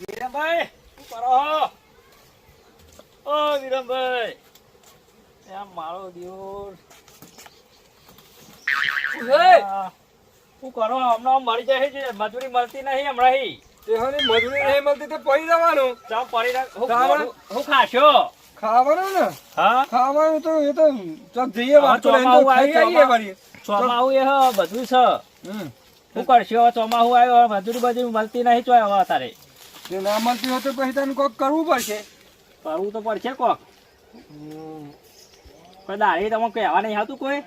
વિરમભાઈ શું કરો ઓ વિરમભાઈ એમ મારો દિવસ શું કરો? હમણાં મળી જાય છે મજૂરી મળતી નહીં હમણાં હી. મજૂરી નહીં મળતી તો પડી જવાનું. ચાલ પડી હું? ખાશો? ખાવાનું ને? હા? ખાવાનું તો એ તો ચોક જઈએ હા, તો ખાઈ આવીએ વળી. ચોમાહું એ હ બધું છે શું કરશો? ચોમાહું આવ્યો મજૂરી બધી મળતી નહીં ચોય હવે તારે જો ના મળતી હોય તો પછી તને કોક કરવું પડશે. કરવું તો પડશે કોક. કોઈ દાડી તમે કહેવા નહીં આવતું કોઈ?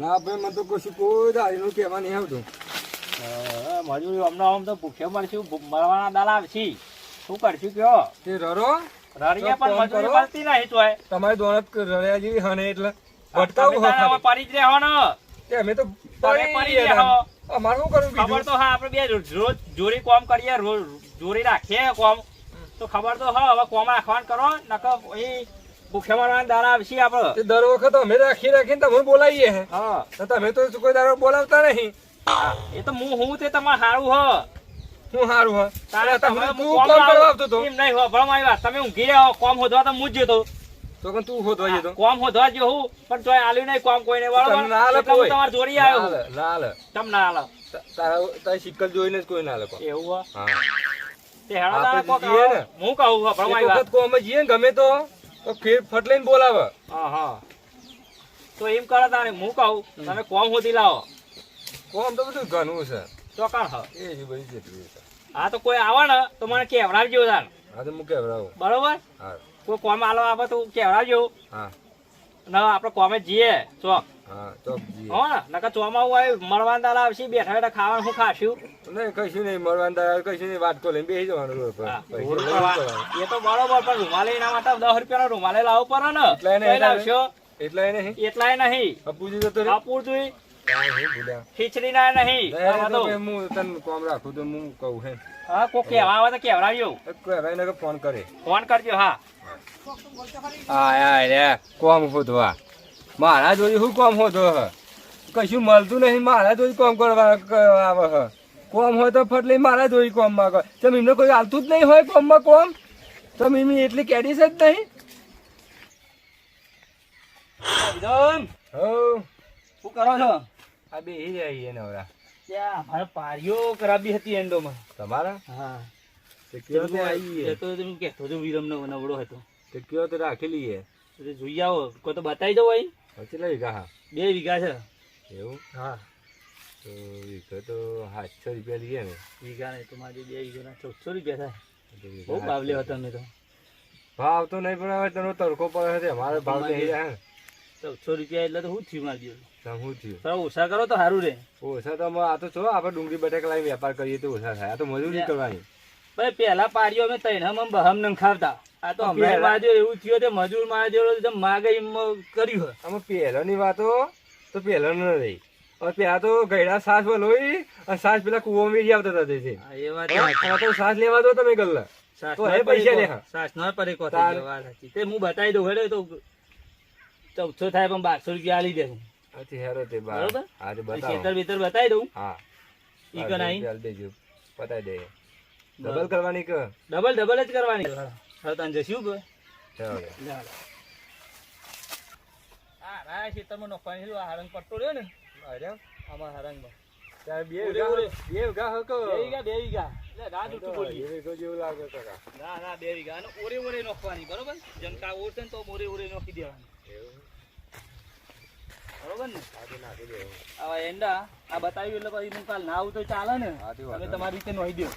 ના ભાઈ મને તો કશું કોઈ દાડીનું કહેવા નહીં આવતું. મજૂરી હમણાં આમ તો ભૂખે મળશું મળવાના દાલ આવશી. શું કરશું કયો તે રરો રળિયા પણ મજૂરી મળતી નહીં તો તમારી દોણત રળ્યા જેવી હને એટલે ભટકાવું હવે પડી જ રહેવાનો. તે અમે તો પડી પડી રહેવા અમારું શું કરવું ખબર તો હા આપણે બે રોજ જોરી કોમ કરીએ રોજ જોરી રાખીએ કોમ. તો ખબર તો હા હવે કોમ રાખવાનું કરો નકર એ ભૂખે મારવાના દારા આવશે આપણે દર વખત અમે રાખી રાખીને તમે બોલાવીએ હે. હા. તમે તો કોઈ દારો બોલાવતા નહીં. એ તો હું હું તે તમારે સારું હ. શું સારું હા? તારે તમે તમે તું કોમ કોમ કરવા આવતો તો? એમ નહીં હો ભણવા આવ્યા. તમે ઊંઘી રહ્યા કોમ હોદવા તો હું જ જતો. તો તું હોતો જતો? કોમ હોદવા જો હું પણ તોય આલ્યું નહીં કોમ કોઈને બરોબર તમને ના આલે કોઈ. તમારે જોડી આવ્યો. ના હાલે. તમ ના આલો. તારા તારી શિકલ જોઈને જ કોઈ ના કોઈ. એવું હો. હા તે કહું વખત કોમે જઈએ ને ગમે તો તો ફટ લઈને બોલાવે. તો એમ કરો તારે હું કહું તમે કોમ હોદી લાવો. કોમ તો બધું ઘણું છે. ચોકાણ હ? એ જ બધી જેટલું હા તો કોઈ આવે ને તો મને કહેવડાવજો તાર. હા તો હું કેવડાવું? બરોબર? હા. કોઈ કોમ આલો આવે તો કહેવડાવજો હા. ના આપણે કોમે જઈએ ચોક હા હો ને ચોમાવું આવે મળવાના દાડા આવશે બેઠા બેઠા ખાવાનું શું ખાશું? નહીં કશું નહીં મળવાનું તારે કશું નહીં વાટકો લઈને બેસી જવાનું રોડ પર. હા, પૈસા રોડ લઈને પર જવાનું. એ તો બરોબર પણ રૂમાલે એના માટે દસ રૂપિયાનો રૂમાલે લાવવો પડે ને. એટલાય નહીં, લાવશો? એટલા નહીં એટલાય નહીં. અપુજી જતો રે આપુર જોઈ કાંઈ નહીં ભૂલ્યા ખીચડી ના નહીં હું તને કોમ રાખું તો હું કહું હે. હા કોઈ કહેવા આવે તો કહેવડાવજો કહેવાય ને ફોન કરે. ફોન કરજો હા. હા રે. કોમ હોદવા મારા જોઈ શું કોમ હોતો હ? કશું મળતું નહીં મારા જોઈ કોમ કરવા આવે હ? કોમ હોય તો ફટ લઈ મારા જોઈ કોમમાં કર તમે એમને કોઈ આવતું જ નહીં હોય કોમમાં કોમ? તમે એમની એટલી કેડીસ જ નહીં? હો શું કરો છો? આ બે જઈએ નવરા. ત્યાં અમારે પારીઓ કરાવી હતી એન્ડોમાં તમારા? હા. તે તો આવીએ એ તો હું કહેતો હતો વિરમનો નવડો હતો. તે કયો તો રાખી લઈએ તો જોઈ આવો કોઈ તો બતાવી દો ભાઈ પછી વીઘા હા? બે વીઘા છે. એવું? હા. તો વીઘો તો સાતસો રૂપિયા લઈએ ને. વીઘા નહીં તો મારી બે વીઘાના ચૌદસો રૂપિયા થાય. બહુ ભાવ લેવા તમે તો. ભાવ તો નહીં પણ હવે તમે તડકો પડે છે અમારે ભાવ નહીં રહ્યા ચૌદસો રૂપિયા એટલે તો શું થયું મારી શું થયું? તમે ઓછા કરો તો સારું રે. ઓછા તો આ તો છો આપણે ડુંગળી બટેક લાવી વેપાર કરીએ તો ઓછા થાય. આ તો મજૂરી કરવાની. ભાઈ પહેલા પાડીઓ અમે તૈણામાં બહમ નંગ ખાવતા આ તો હમણાં પહેલા- એવું થયું તે મજૂર મારા માગે એમ કર્યું અમે પહેલાની વાતો તો પહેલા ન રહી. પેલા તો ગયડા સાસ લોહી અને સાસ પેલા કુવો મેળી આવતા હતા તે એ વાત તો સાસ લેવા દો તમે ગલ્લા. તો નોય પૈસા લે સાસ નોય પડી કો તાર- થઈ ગયો, વાત સાચી. તે હું બતાવી દઉં હેડો તો ચૌદસો થાય પણ બારસો રૂપિયા આલી દેવું હેરો તે બરોબર? હા તે ખેતર બેતર બતાવી દઉં. હા. ઈ? દેજો. પતાઈ દે ડબલ કરવાની કે? ડબલ ડબલ જ કરવાની. હવે તને જશું કે આ રાય ખેતરમાં નોખવાની છે, આ હરંગ પડતો રહ્યો ને. અરે આમાં હરંગમાં ત્યાં બે ઉરે, વીઘા ઉરે. બે વીઘા હકો. બે વીઘા બે વીઘા. એટલે રાત ઉઠું બોલી બે વીઘો જેવું લાગે કાકા ના ના બે વીઘા. અને ઓરે ઓરે નોખવાની બરોબર? જનકા ઓરશે ને તો ઓરે ઓરે નોખી દેવાની. બરોબર ને? આવા એંડા આ બતાવ્યું એટલે પછી હું કાલ ના આવું તો ચાલે ને. હા, તે તમે તમારી રીતે નોઈ દો.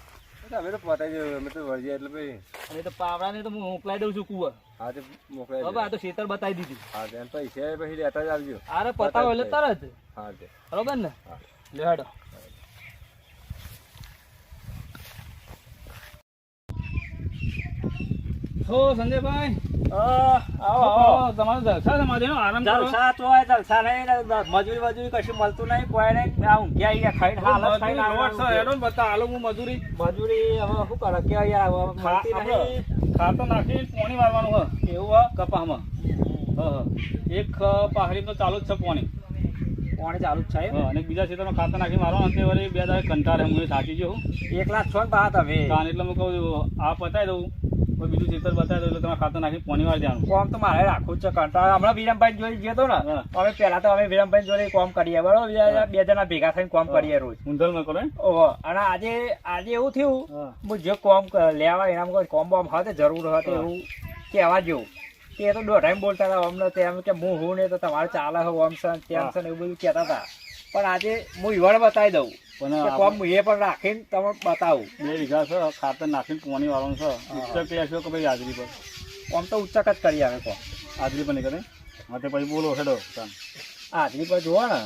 અમે તો પતાઈ દેવું અમે તો વળીએ એટલે ભાઈ. અમે તો પાવડાને તો હું મોકલાઈ દઉં છું કુવા હા તે મોકલાઈ હવે આ તો ખેતર બતાવી દીધું. હા તે પૈસા પછી લેતા જ આવજો. અરે પતાવો એટલે તરત. હા તે. બરોબર ને? લે હાડો. હો સંજયભાઈ. મજૂરી મજૂરી કશું મળતું નહીં કોઈ નહીં. આ ખાઈને હાલત ખાઈને બતા હાલો હું મજૂરી. મજૂરી હવે શું કરે? કે નાખી પોણી હ એવું હ કપામાં. એક પાહડી તો ચાલુ જ છે પોણી. પોણી ચાલુ જ છે અને બીજા ખેતરમાં ખાતર નાખી મારો અંતે વળી બે દાડે કંટાળે હું એ થાકી ગયો. એકલા જ છો ને પાછા તમે? એટલે હું કહું આ પતાવી દઉં. બીજું ચિત્ર બતાવે એટલે તમારે ખાતર નાખી પોની વાળી દેવાનું. કોમ તો મારે રાખવું જ છે કંટાળો. હમણાં વિરમભાઈ જોઈ ગયો ને હા. અમે પેલા તો અમે વિરમભાઈ જોડે કોમ કરીએ બરોબર? બે- જણા ભેગા થઈને કોમ કરીએ રોજ. ઊંધલમાં કરો એમ? ઓહો અને આજે આજે એવું થયું હું. જે કોમ લેવા એના કોમ બોમ હતો જરૂર હતો. એવું કહેવા જેવું. તે તો દોઢાઈ બોલતા હતા અમને તેમ કે હું હું ને તો તમારે ચાલે હો ઓમ છે તેમ. છે એવું બધું કહેતા હતા. પણ આજે હું ઈવડ બતાવી દઉં. પણ કોમ એ પણ રાખીને તમે બતાવું. બે વીઘા છે ખાતર નાખીને પોણી વાળવાનું છે? ઉચ્ચક લેશો કે ભાઈ હાજરી પર? આમ તો ઉચ્ચક જ કરીએ આવે કોમ હાજરી પણ નહીં કરે હા તે પછી બોલો હેડો. હાજરી પર જુઓ ને.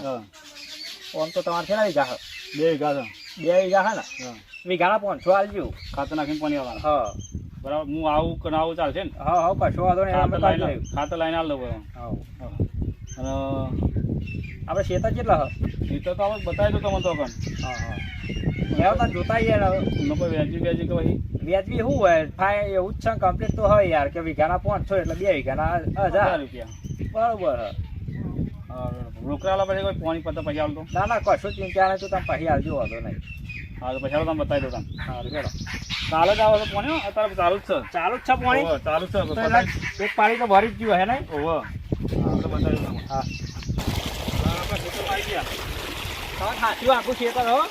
આમ તો તમારે કેટલા વીઘા છે. બે વીઘા છે. બે વીઘા છે ને? વીઘાના પાંચસો આવજો ખાતર નાખીને પોણી વાળવાનું હા. બરાબર હું આવું કે આવું ચાલશે ને? હા હા કશો વાંધો નહીં ખાતર કરી લાઈને. ખાતર લાઈને બરાબર. હા. હા. અને આપણે શેતા કેટલા હ એ તો આપણે બતાવી દો તમને તો પણ હા. હા તાર જોતા ને એમાં કોઈ વ્યાજી કે ભાઈ વ્યાજબી શું હોય? થાય એવું જ છે કમ્પ્લીટ તો હોય યાર કે વીઘાના પાંચસો એટલે બે વીઘાના હજાર. રૂપિયા. બરોબર હ. હા, રોકડાવાલા પછી કોઈ પોણી પત્તા પછી આવતો ના ના કશું ચિંતા નહીં. તો તમે પછી આવજો વાંધો નહીં. હા તો પછી હાલો તમે બતાવી દો તમે સારું ચાલો. ચાલો જ આવો તો પાણી અત્યારે ચાલુ જ છે. ચાલુ જ છે પોણી? ચાલુ જ છે. એક પાણી તો ભરી જ ગયું હે નહીં? ઓહો. હા, તો બતાવી દો તમે. હા હા, સાચું આખું ખેતર હો?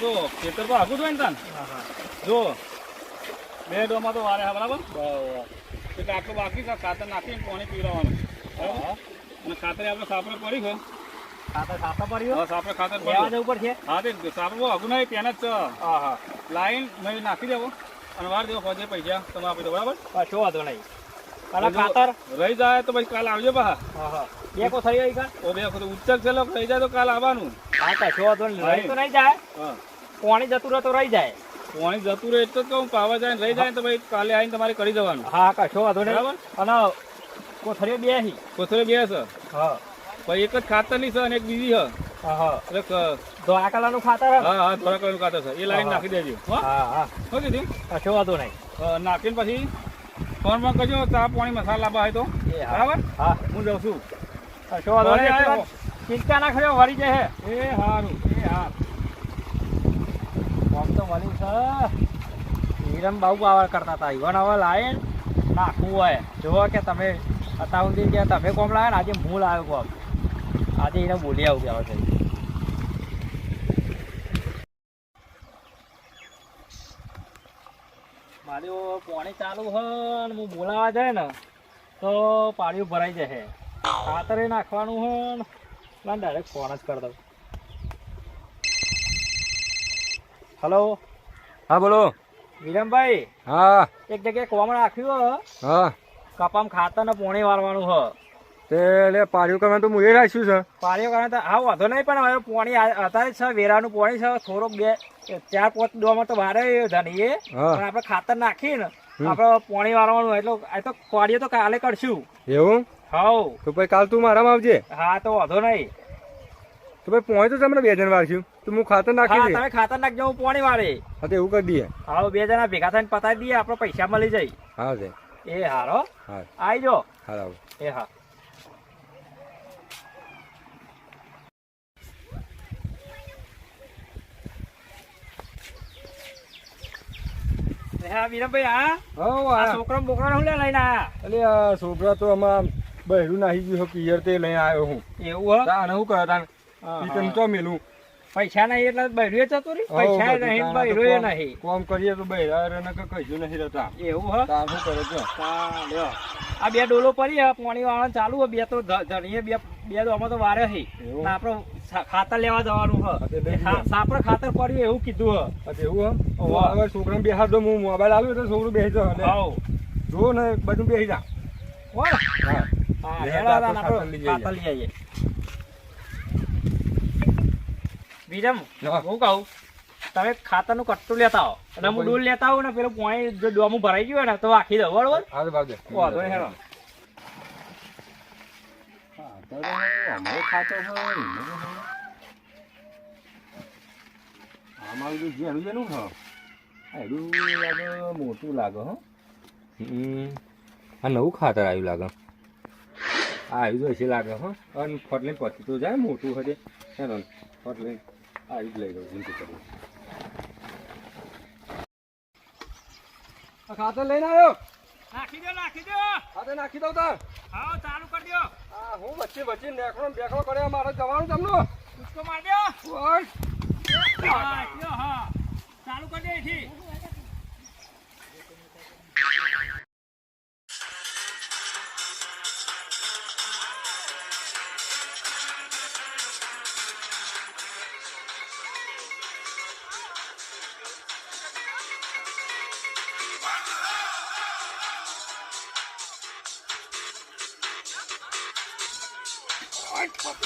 તો ખેતર તો આખું જ હોય ને તાન. જો બે ડોમાં તો વારે બરાબર? બરાબર. એટલે આટલું બાકી છે ખાતર નાખીને પાણી પીવડાવવાનું. અને ખાતર આપણે સાપરે પડી ગયો ખાતર સાફા પડ્યું સાપરે ખાતર પડ્યું જવું પડશે? હા તે સાપરે બહુ નહીં ત્યાં જ છે હા હા. લાઈન મેં નાખી દેવો. અને વાર દેવો પૈસા તમે આપી દો બરાબર? કશો વાંધો નહીં. અને ખાતર? રહી જાય તો પછી કાલે આવજો બા હા હા. બે થઈ હોય કા? ઓ બેકો તો છે લોકો રહી જાય તો કાલ આવવાનું. હા તા છો નહીં. રહી તો નહીં જાય. પાણી જતું રહે તો રહી જાય. પાણી જતું રહે એટલે જ કહું પાવા જાય રહી જાય તો ભાઈ કાલે આવીને તમારે કરી દેવાનું. હા કશો વાંધો નહીં. અને કોથળીઓ બે હી. કોથળે બે છે? હા. પછી એક જ ખાતર નહીં છે અને એક બીજી છે. હા હા. એટલે ક- તો આ ખાતર હે? હા કલરનું ખાતર છે. એ લાઈન નાખી દેજો હા. હા શું કીધું કશો વાંધો નહીં. નાખીને પછી ફોનમાં કરજો ચા પાણી મસાલા લાવવા હોય તો. બરાબર? હા. હું જાઉં છું. કશો વાંધો નહીં ચિંતા ના કર્યો વળી હે એ સારું એ હા આમ તો વળી છે. હિરમ બહુ આવા કરતા હતા. ઈવન હવે લાવે નાખવું હોય. જુઓ કે તમે અત્યાર સુધી કે તમે કોમ લાવ્યા ને આજે હું લાવ્યો કોમ? આજે એને બોલી આવું કહેવા છે. મારું પાણી ચાલુ હોય ને હું બોલાવા જાય ને તો પાણી ભરાઈ જશે. ખાતરે નાખવાનું હોય ને. ડાયરેક્ટ ફોન જ કરી દઉં. હલો હા બોલો. વિરમભાઈ હા. એક જગ્યાએ કોમ રાખ્યું હ. હા. કપામ ખાતર ને પોણી વાળવાનું હ. તે એટલે પાડ્યું કરવાનું તો મૂકી રાખ્યું છે. પાણીઓ કારણ તો હા વાંધો નહીં પણ હવે પોણી અત્યારે છે વેરાનું પોણી છે થોડોક બે ચાર પાંચ ડોમાં તો ભારે ધણીએ હા. પણ આપણે ખાતર નાખીને આપણે પોણી વાળવાનું એટલે આ તો કોડીએ તો કાલે કરશું. એવું? હવ તો ભાઈ કાલ તું મારામાં આવજે. હા તો વાંધો નહીં. તો ભાઈ પોણી તો તમને બે જણ વારશું. તો હું ખાતર નાખી હા દે. તમે ખાતર નાખજો હું પોણી વાળી. હા તો એવું કરી દઈએ. હા બે જણા ભેગા થઈને પતાવી દઈએ આપણો પૈસા મળી જાય. હા છે એ હારો. હા. આવી જો. હા એ હા. છોકરા બોકરા લઈને આયા? એટલે છોકરા તો આમાં બહેરું નાહી ગયું પિયર તે લઈ આવ્યો હું. એવું તાણ હું કરે તાણ હા, તો મેલું? પૈસા નહીં એટલે બહેરું જતું રહી પૈસા નહીં બહેરું નહીં. કોમ કરીએ તો બહેરા કે કશું નહીં રહેતા. એવું હા? તાર શું કરે છે? લ્યો. આ બે ડોલો પડી હે પાણી વાળા ચાલુ હે બે તો ધણીએ બે બે તો તો વારે હે? ને આપણે ખાતર લેવા જવાનું હે. સાપરે ખાતર પડ્યું એવું કીધું હે? એવું. હવે છોકરાને બેહાર દો હું મોબાઈલ આવ્યો તો છોકરું બેસી જાવ જો ને બધું બેસી જા બોલ. હા હેડો લઈ જઈએ. બીજમ કહું તમે ખાતરનું કટ્ટું લેતા આવો. અને હું ડોલ લેતા આવું ને પેલું પોણી જો ડોમું ભરાઈ ગયું ને તો આખી દઉં બરોબર? હા તો બાજુ વાંધો નહીં હેડો. અમારે ખાતો હોય અમારું જે ઝેરું જેનું એનું લાગે મોટું લાગે હો. આ નવું ખાતર આવ્યું લાગે. આવી તો હશે લાગે હો. અને ફટલે પછી તો જાય મોટું હશે ચાલો ફટલે આવી જ લઈ જાઉં જિંદગી કરી ખાતર લઈને આવ્યો? નાખી દો નાખી દો. ખાતર નાખી દઉં તાર. હા ચાલુ કરી દો. આ હું વચ્ચે વચ્ચે નેકડો બેકડો કર્યો મારે જવાનું તમને માર દો. ઓય. હા હા.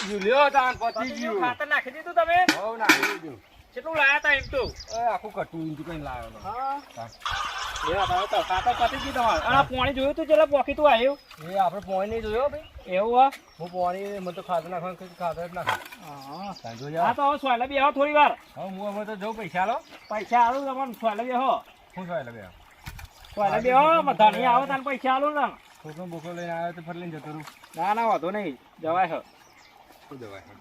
ગયું લ્યો તાન પતી ગયું. ખાતર નાખી દીધું તમે? હવ નાખી દીધું. કેટલું લાયા તા એમ તો? આખું કટું ઈંટું કઈ લાવ્યો હા. તો. ખાતર પતી ગયું તમારે. અને પાણી જોયું તું જેટલા પોકી તું આવ્યું? એ આપણે પોણી નહીં જોયો ભાઈ. એવું હા હું પોણી મને તો ખાતર નાખવાનું ખાતર જ નાખે હા. આવ. તો હવે સોયલા બી આવો થોડી વાર. હવે હું હવે તો જઉં પૈસા લો પૈસા તમને સોયલા બી હો શું સોયલા બી હો ધણી આવો તને પૈસા આલું ને. લઈને આવ્યો તો ફરી લઈને જતો રહું. ના ના વાંધો નહીં જવાય હો. શું દવાય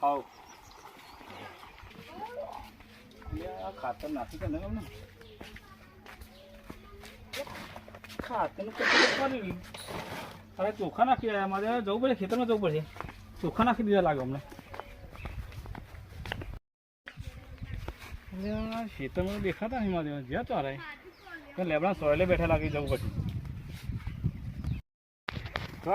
હાવ ખાતર નાખી કે નહીં ખાતર કરી અરે ચોખા નાખી રહ્યા મારે જવું પડે, ખેતરમાં જવું પડશે ચોખા નાખી દીધા લાગે અમને. ખેતરમાં દેખાતા નહીં મારે જ્યાં ચારે લેબડા સોયલે બેઠા લાગી જવું પડશે. તો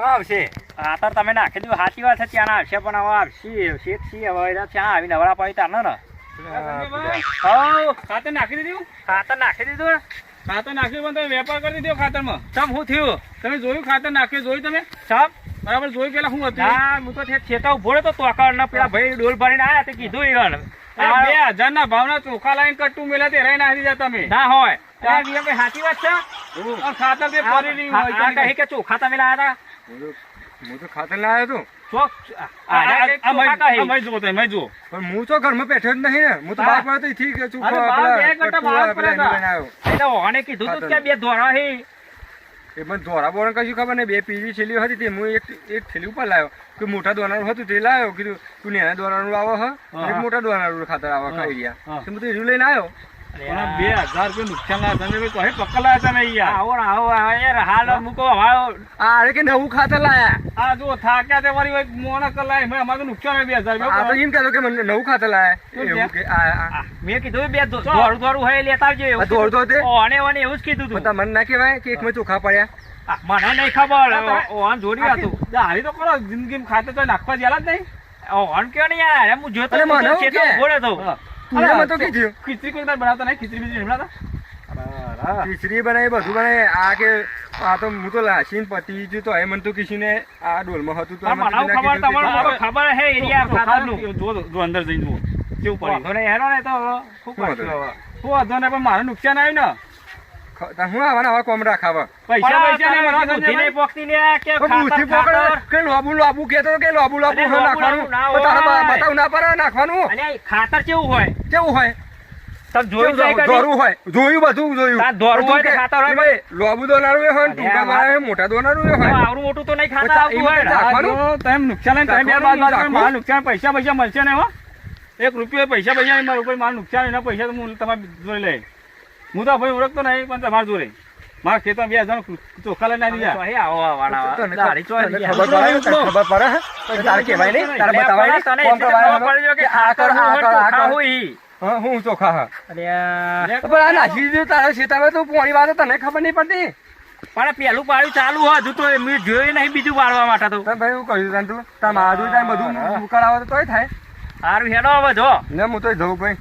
ખાતર તમે નાખી દીધું. સાચી વાત છે ત્યાં આવશે પણ હવે આવશે શેઠ હવે ત્યાં આવી નવરા પડી તાર ને. ખાતર નાખી દીધું? ખાતર નાખી દીધું. ખાતર નાખ્યું પણ તમે વેપાર કરી દીધો ખાતરમાં. ચમ શું થયું? તમે જોયું ખાતર નાખ્યું જોયું તમે? સાહેબ બરાબર જોયું પેલા શું હતું? હા હું તો છેતા ઊભો તો તોકાળ ના પેલા ભાઈ ડોલ ભરીને આયા તે કીધું એ બે હજાર ના ભાવના ચોખા લાઈન કટ્ટું મેલા તે રહી નાખી દીધા તમે. ના હોય. ત્યાં સાચી વાત છે? ખાતર ફરી કે ચોખા તમે લાયા હું તો હું તો ખાતર લાવ્યો હતો પણ હું તો ઘરમાં બેઠો જ નહીં ને. હું તો બે કીધું કે ધોરા હે. એ મને ધોરા બોરણ કશું ખબર નહીં. બે પીવી છેલ્લી હતી તે હું એક એક થેલી ઉપર લાવ્યો. કે મોટા દોનારું હતું તે લાવ્યો. કીધું તું નેના દોનારું આવો હ. એક મોટા દોનારું ખાતર આવો ખાઈ ગયા. તો હું. તો એર્યું લઈને આવ્યો. બે હજાર રૂપિયા નુકસાન લાયા તમે ભાઈ કહે પકડાયા તમે યાર? આવો આવો આવો યાર. હાલ મૂકો હવે અરે કે નવું ખાતર લાયા. આ જો થાક્યા તે મારી ભાઈ કલાય મેં અમારે નુકસાન બે હજાર રૂપિયા. એમ કહેતો કે મને નવું ખાતર લાયા. મેં કીધું બે દોડું દોડું હોય લેતા આવજો આ એવું ઓને ઓને એવું જ કીધું પણ તું તમને ના કહેવાય કે એકમાં ચોખા પડ્યા? મને નહીં ખબર. ઓન જોડી હતું. દારી તો કરો જિંદગી ખાતે તો નાખવા જેલા જ નહીં. ઓન કયો નહીં યાર. હું જોતો મને કે? બોલે તો. તું મને તો કીધું ખીચડી કોઈ બનાવતા નહીં? ખીચડી બીજી બનાવતા? ખીચડી બનાવી બધું બનાવી. આ કે આ તો હું તો લાસીન પતી ગયું તો એ મને તો કિસીને આ ડોલમાં હતું તો ખબર ના તમારે ખબર હે એરિયા ખાતાનું જો જો અંદર જઈને જુઓ. કેવું પડે? તો નહીં હેરો ને તો શું કરશું શું વાંધો નહીં પણ મારું નુકસાન આવ્યું ને? હું આવા આવા કોમ રાખાવા પૈસા પૈસા નહીં મારા બુદ્ધિ નહીં પોકતી લે કે બુદ્ધિ ખાતર? કે લોબુ લોબુ કહેતો કે લોબુ લોબુ અરે હોય લોબુ નાખવાનું? લોબુ ના તો તારા બતાવ ના પડે નાખવાનું? અને ખાતર કેવું હોય? કેવું હોય? તમે જોયું? દોરું હોય. બધું જોયું. તાર દોરું હોય તો ખાતર હોય ભાઈ, લોબુ દોનારું એ હોય ટૂંકા મારે મોટા દોનારું એ તો હોય આવડું મોટું તો નહીં ખાતા આવતું હોય તમે નુકસાન લઈને તમે બે બાદ બાદ કરો, નુકસાન પૈસા પૈસા મળશે ને હો? એક રૂપિયો પૈસા પૈસા નહીં મારું કોઈ મારું નુકસાન એના પૈસા તો હું તમારે જોઈ લઈ હું તો ભાઈ ઓળખતો નહીં પણ તમારે જોડે. મારા ખેતર બે જણ ચોખ્ખા લઈને આવી ગયા. ખબર પડે? તારે કહેવાય નહીં? તારે બતાવાય નહીં? કે આ કર, આ કર, આ કર. હોય હું ચોખા હા. પણ આ નાખી દીધું તારા શેતામાં તો પોણી વાત તને ખબર નહીં પડતી? પણ પેલું પાડ્યું ચાલુ હોય હજુ તો મેં જોયું નહીં બીજું પાડવા માટે તો. ભાઈ હું કહ્યું તું તાર તાર બધું કરાવો તો તોય થાય. સારું હેડો હવે જો. ને હું તો જવું ભાઈ.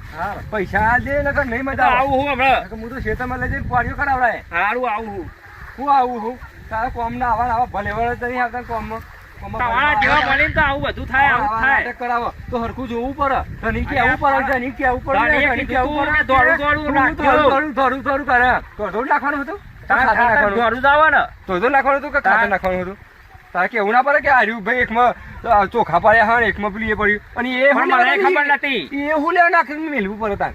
પૈસા દે નકર નહીં મજા આવું. હું હમણાં. હું તો ખેતરમાં લઈ જઈને પાડ્યો કરાવડાય હારું આવું હું. હું આવું હું? તારા કોમ ના આવા આવા ભલે વળે નહીં આવતા કોમમાં? કોમમાં તમારા ભલે જેવા મળીને તો આવું બધું થાય આવું થાય. કરાવો. તો હરખું જોવું પડે. ધણી કેવું પડે કેવું પડે ધણીએ કેવું પડે. દોડું દોડું દોડું દોડું દોડું કરે તો દોડ નાખવાનું હતું? નાખવાનું? હતું. તો તો નાખવાનું કે ખાતર તાર- નાખવાનું હતું? તારે કેવું ના પડે કે આર્યું ભાઈ એકમાં ચોખા પાડ્યા હા એકમાં પેલી એ પડ્યું. અને એ મને ખબર નથી. એ હું લેવા નાખીને મેલવું પડે તાર.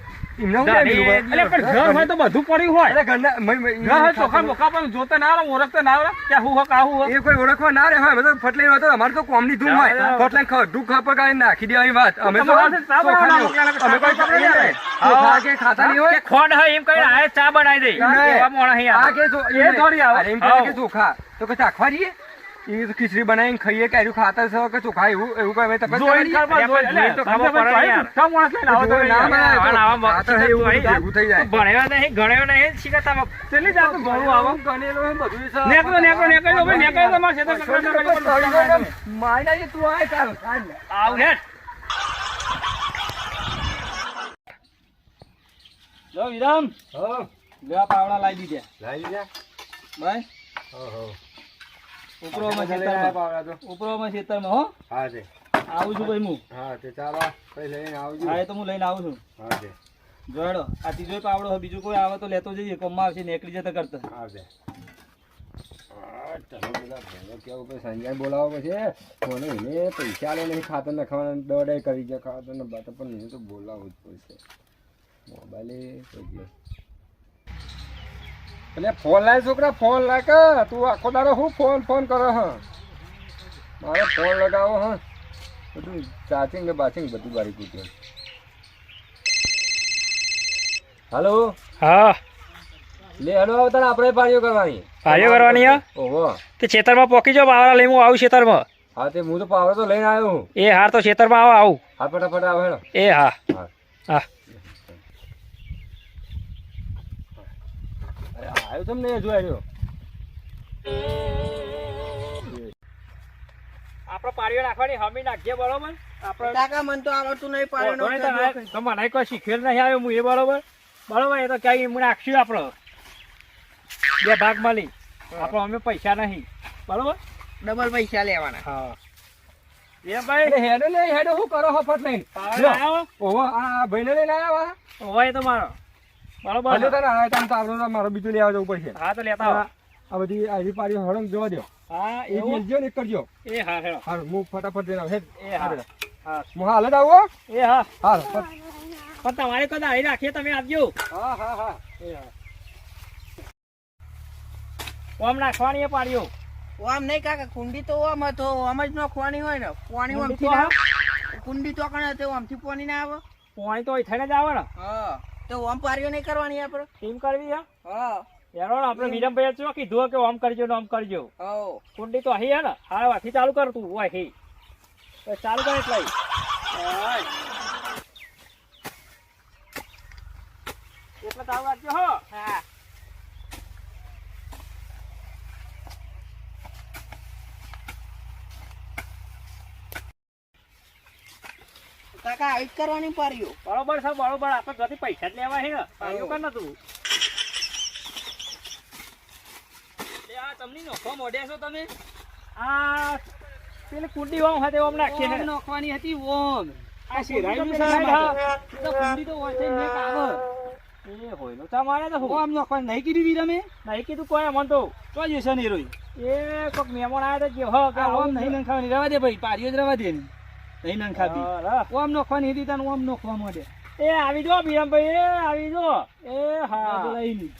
નાખી ચોખા તો કે ચાખવા જઈએ? એ તો ખીચડી બનાવીને ખાઈએ કે એનું ખાતર છે કે ચોખા એવું એવું કઈ? ખબર જોઈ- તો ખબર પડે યાર. છ માણસ લઈને આવો તો ના યાર. આવા આવા ખાતર હોય એવું થઈ જાય. ભણ્યો નહીં ગણ્યો નહીં શીખતા કેટલી જાતનું ભણવું આવો ગણેલો હોય બધું છે. નેકળો નેકળો નેકળો ભાઈ નેકળો તો મારે ક્ષેત્ર કકડા કોઈ કકડા કોઈ કકડા કોઈ મારી નાખી તું આય ચાલ, ચાલ. આવ હેઠ જો વિરામ હો, લેવા પાવડા લાવી દીધા લાવી દીધા ભાઈ હો, હો. ઉપરોમાં ખેતરમાં. ઉપરોમાં ખેતરમાં હો? હા છે. આવું છું ભાઈ હું. હા તે ચાલો પછી લઈને આવજો. હા એ તો હું લઈને આવું છું. હા તે જોડો આ ત્રીજો પાવડો હોય બીજું કોઈ આવે તો લેતો જઈએ. કોમમાં આવશે નીકળી જતા કરતા. હા કે સંજય બોલાવો પછી મને એને પૈસા લે નહીં ખાતર નખાવાના દોડે કરી જાય ખાતર ને બાતો પણ એને તો બોલાવવું જ પડશે. મોબાઈલે એટલે ફોન લાય છોકરા ફોન લાય તું આખો દાડો હું ફોન ફોન કરો હ? મારે ફોન લગાવો હ. બધું ચાર્જિંગ ને બાચિંગ બધું બારી કૂટ્યું હાલો? હા. લે હેલો તારે આપણે પાળીઓ કરવાની. પાળીઓ કરવાની હા? ઓહો. તે ખેતરમાં પોકી જાવ પાવરા લઈ હું આવું ખેતરમાં. હા તે હું તો પાવડો તો લઈને આવ્યો હું. એ હાર તો ખેતરમાં આવો આવું. હા ફટાફટ આવે હેડો. એ હા. હા. હા. આવ્યો તમને એ જોઈ આવ્યો આપણે પાળીઓ નાખવાની હમી નાખીએ બરોબર? આપણે કાકા મને તો આવડતું નહીં પાડવાનું વાંધો મને કોઈ શીખેલ નહીં આવ્યો હું એ બરોબર? બરોબર એ તો ક્યાંય હું નાખશું આપણો બે ભાગ મળી. આપણે અમે પૈસા નહીં. બરોબર? ડબલ પૈસા લેવાના. હા. એ ભાઈ. હેડો ને હેડો શું કરો હફટ લઈને. ઓહો આ ભાઈને લઈને આવ્યા? હોય તો મારો. બરોબર. હજુ તને આવે તને તો આપણો મારો બીજું લેવા જવું પડશે. હા તો લેતા આવો. આ બધી આવી પાડીઓ હળંગ જોવા દો. હા એક એવું? ને એક કરજો. એ હા હેડો. હારું હું ફટાફટ લઈને આવું. એ હા હા. હું હાલ જ આવો એ હા. હાલ પણ તમારે કદાચ આવી રાખીએ તમે આપજો હા હા હા. એ હા. ઓમ નાખવાની પાડ્યો. ઓમ નહીં કાકા કુંડી તો ઓમ હતો. ઓમ જ નોખવાની હોય ને. પાણી કુંડી ઓમથી તો ના આવે. કુંડી તો કણે હતો ઓમથી પાણી ના આવે. પાણી તો થઈને જ આવે ને. હા. તો ઓમ પારીઓ નહીં કરવાની આપણે? ટીમ કરવી હે? હા. યારો આપણે વિરમભાઈ શું કીધું કે ઓમ કરજો ને ઓમ કરજો. હો કુંડી તો અહીં હે ને હા વાથી ચાલુ કર તું હોય હી ચાલુ કર એટલે. એટલે ચાલુ રાખજો હો? હા. કાકા આવી જ કરવાની પારીઓ. બરોબર છે બરોબર. આપણે ઘરથી પૈસા જ લેવા છે કર તું. લે તમને નોખો મોઢ્યા છો તમે? આ પેલી કુંડી ઓમ હાથે ઓમ નાખીએ હે નોખવાની હતી ઓમ. આ શેરાયું છે પેલી સાહેબ, બાજુ. હા. તો કુંડી તો હોય છે ને કાગળ એ હોય નો તમારે તો હું ઓમ નોખવાની નહીં કીધું વી તમે? નહીં કીધું કોઈ મન તો. તો જશે નહીં રોઈ એ કોક મહેમાન આવ્યા તો હો કે ઓમ નહીં નંખાવાની રવા દે ભાઈ પારીઓ જ રવા દે ને. નહીં નાન ખાધી ઓમ નોખવાની હતી તને ઓમ નોખવા માંડે એ આવી જો બીરમભાઈ એ આવી જો. એ હા. લઈ નહીં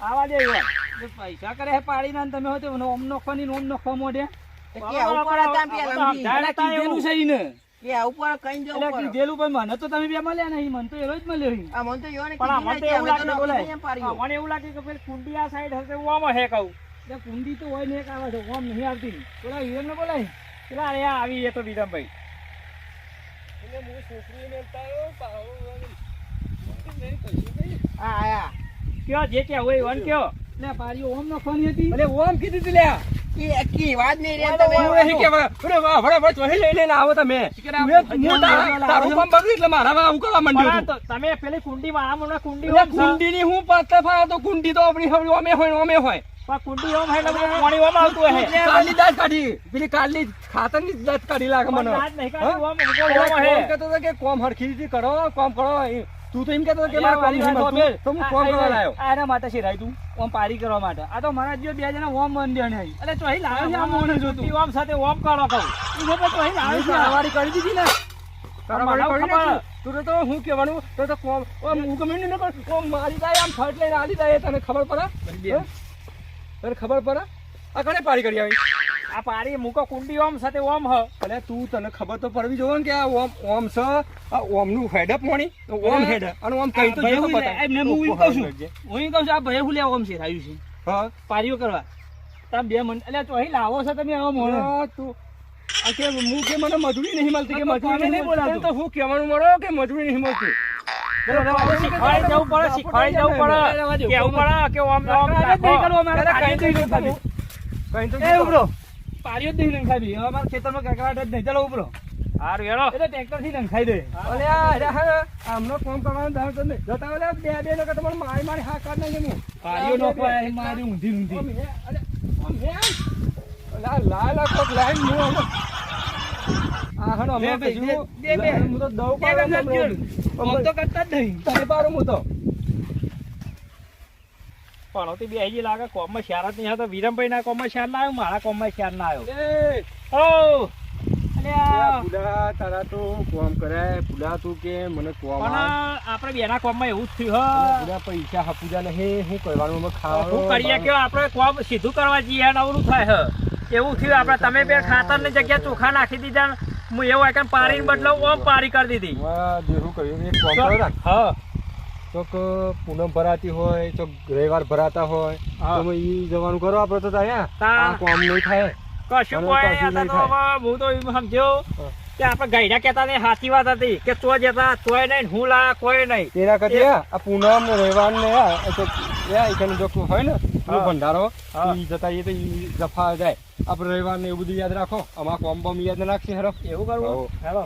આવા દે યાર જો પૈસા કરે હે પાડી ના તમે હોય તો ઓમ નોખવાની ને ઓમ નોખવા માંડે કીધેલું છે ઈને. કે આવું કઈ જો કીધેલું પણ મને તો તમે બે મળ્યા નહીં. મને તો એરો જ મળ્યો આ મને તો યોને પણ કીધું તો એવું લાગે નોખી દઈએ મને એવું લાગે કે પેલી કુંડી આ સાઈડ હશે ઓમ હે કહું. એટલે કુંડી તો હોય ને એક આવે છે ઓમ નહીં આવતી. પેલા વિરમને બોલાય. પેલા અરે આવી એ તો વિરમભાઈ હા આયા કયો જે કે હોય વન કયો. એટલે પારીઓ ઓમ હતી. કીધું તું લ્યા કી કી વાત નહીં રે તમે ફટાફટ ચોહી લઈ લઈને આવો તમે. હું તારા- કામ એટલે મારા માંડ્યો તમે પેલી કુંડી આમ કુંડી કુંડી. કુંડીની હું પાછળ ફાળો તો કુંડી તો આપણી હવે ઓમે હોય ઓમે હોય. પણ કુંડી ઓમ એટલે પાણી ઓમ આવતું હે. કાલની દાંત કાઢી. પેલી કાલની ખાતરની દાંત કાઢી લાગે મને. પણ નહીં કાઢી, ઓમ ઓમ હે. કહેતો હતો કે કોમ હરખી કરો કોમ કરો. તું તો એમ કહેતો કે યાર, કોમ નહીં તો. હું કોમ કરવા લાયો. આ એના માટે શેરાય તું ઓમ પારી કરવા માટે. આ તો મારા જેવા બે જણા ઓમ બંધ્યા ને એટલે ચોહી લાવે છે આ મોણે જોતું. ઓમ સાથે ઓમ કરો કહું. ચોહી છે. કરી દીધી ને. તું તો હું કહેવાનું તો તો કોમ ઓમ હું ગમે નહીં પણ ઓમ મારી દાય આમ ફટ લઈને આલી દાય તને ખબર પડે? તને ખબર પડે? આ કને પાડી કરી આવી? આ પાડી મૂકો કુંડી ઓમ સાથે ઓમ હ. એટલે તું તને ખબર તો પડવી જોવે ને કે આ ઓમ ઓમ છે આ ઓમનું હેડ પોણી ઓમ હેડ અને ઓમ કઈ તો જેવું લે- બતાય. હું કહું છું. હું કહું છું, આ ભય હું લેવા ઓમ છે, આવ્યું છે. હા. પારીઓ કરવા. તમે બે મન એટલે તો અહીં લાવો છો તમે આવો મોણો તું આ કે હું કે મને મજૂરી નહીં મળતી કે મજૂરી નહીં બોલાતું. તો હું કહેવાનું મળો કે મજૂરી નહીં મળતી? શીખવાડી જવું પડે શીખવાડી જવું પડે. કેવું પડે? કે ઓમ ઓમ કાકા નહીં નાખો. કરવો અમારે, અરે પારીઓ જ નહીં કઈ તો એ ઉભરો. પારીઓ જ નહીં નખાવી. હવે અમારા ખેતરમાં કકડાટ જ નહીં. ચાલો ઉભરો. હારું હેલો. એટલે નખાઈ દે. અરે હા આમનો કોમ કરવાનો દાવ તો નહીં. જતા ઓલે બે બે લોકો તમારે મારી મારી હા કાઢ નાખે હું. પારીઓ નખવા મારી ઊંધી ઊંધી. આ લાલ લાઈન હું અમે બે બે. હું તો બે બે પાડું કરજો. આમ આમ તો કરતા જ નહીં. તને પાડું હું તો. પણ તે બે લાગે કોમમાં શેર જ નહીં હતો વિરમભાઈ ના કોમમાં શેર ના આવ્યો મારા કોમમાં શેર ના આવ્યો. એ. ઓ આ. ભૂલા તારા તો કોમ કરે. ભૂલા તું કે મને કોમ. આપણે બેના કોમમાં એવું જ થયું ભૂલા પૈસા હપુજા નહીં હું કરવાનું અમે ખાવાનું શું કરીએ? કે આપણે કોમ સીધું કરવા જઈએ ને અવરું થાય હ. એવું થયું આપણે તમે બે ખાતરની જગ્યાએ ચોખા નાખી દીધા ને હું એવું એકમ પાડીને બદલો ઓમ પારી કરી દીધી. દેવું કહ્યું એક કોમ કરો રાખ. હા. ચોક પૂનમ ભરાતી હોય ચોક રવિવાર ભરાતા હોય તો એ ઈ જવાનું કરો આપણે તો ત્યાં. કોમ નહીં થાય. કશું કોઈ હું તો સમજ્યો. કે આપણે ગઈડા કેતા ને સાચી વાત હતી કે તો જતા તોય નહીં હું લા કોઈ નહીં. તેના કરતી આ પૂનમ ને ને ચોક હોય ને ભંડારો. જતા એ તો જફા જાય. આપણે રવિવાર ને એવું બધું યાદ રાખો આમાં કોમ બોમ યાદ રાખશે હેરો. એવું કરવું? હેલો.